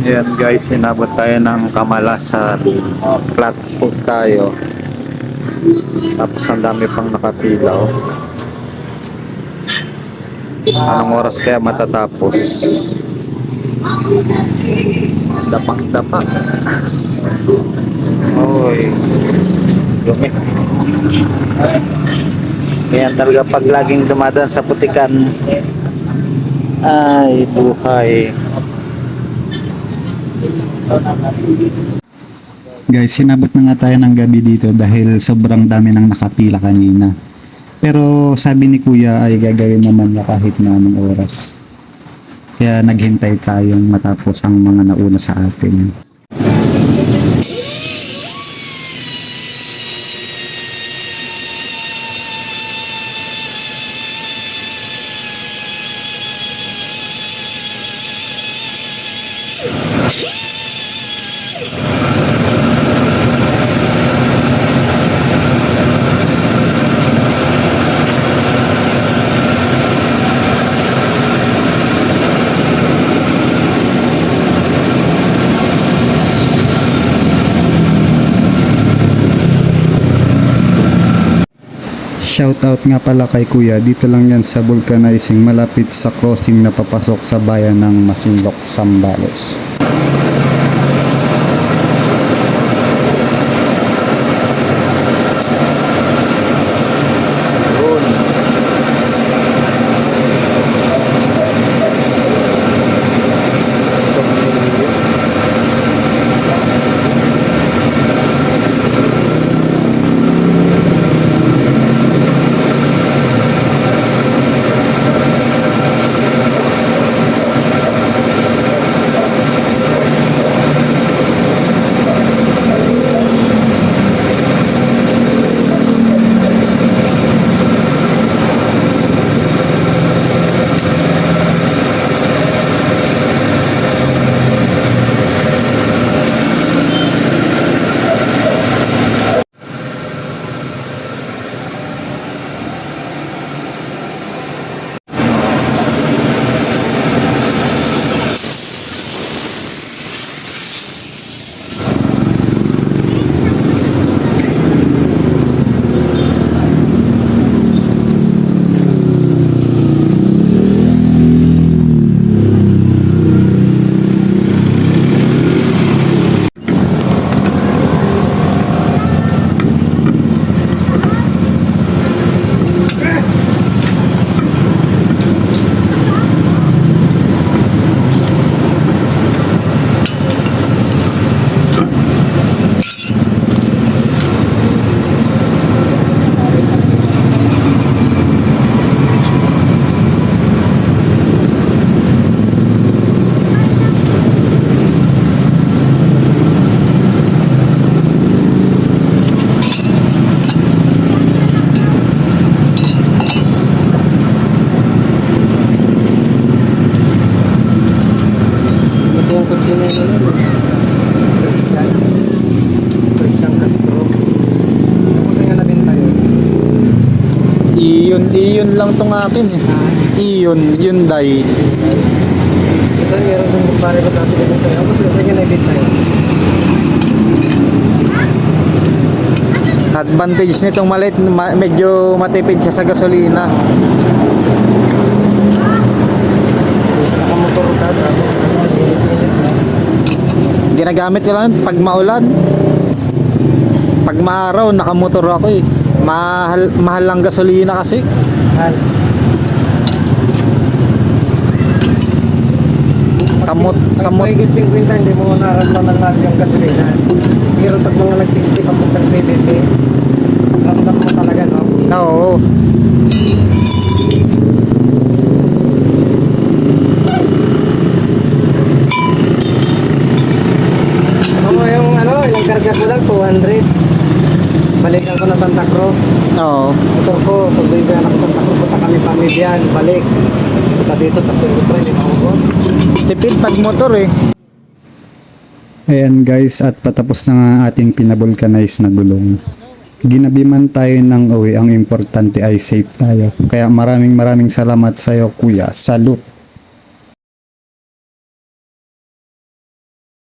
Ayan guys, inabot tayo ng kamalasan. Flat foot tayo. Tapos ang dami pang nakapila. Oh. Anong oras kaya matatapos? Dapak-dapak. Oy. Dumi. Kaya talaga pag laging dumadaan sa putikan, ay buhay. Guys, sinabot na nga tayo ng gabi dito dahil sobrang dami nang nakapila kanina. Pero sabi ni kuya ay gagawin naman niya kahit na anong oras. Kaya naghintay tayong matapos ang mga nauna sa atin. Shoutout nga pala kay kuya, dito lang yan sa vulcanizing malapit sa crossing na papasok sa bayan ng Masinloc, Sambales. Kutsi na yun. Christian. Christian Castro. Saan nga nabinta yun? Iyon, iyon lang tong akin eh. Iyon, Hyundai. Ito meron din pare ko dati dito tayo. Ako saan nga nabinta yun? Advantage nitong maliit, ma- medyo matipid siya sa gasolina. Nakamotor ka. Tapos nag-init-init na. Ginagamit ko lang pag maulan. Pag maaraw, nakamotor ako eh. Mahal, mahal lang gasolina kasi. Mahal. Sa mot, sa Pag mot, mahigit 50, hindi mo naramdaman mahal yung gasolina. Pero pag mga nag-60 papuntang 70, ramdam mo talaga, no? oo. Ako yung karga ko lang, 200. Balikan ko na Santa Cruz. Oo. Motor ko, pag dito anak ko Santa Cruz, punta kami pamilyan, balik. Punta dito, tapos ko rin, maubos. Tipid pag motor eh. Ayan guys, at patapos na nga ating pinabulkanize na gulong. Ginabi man tayo ng uwi, ang importante ay safe tayo. Kaya maraming maraming salamat sa iyo kuya. Salute!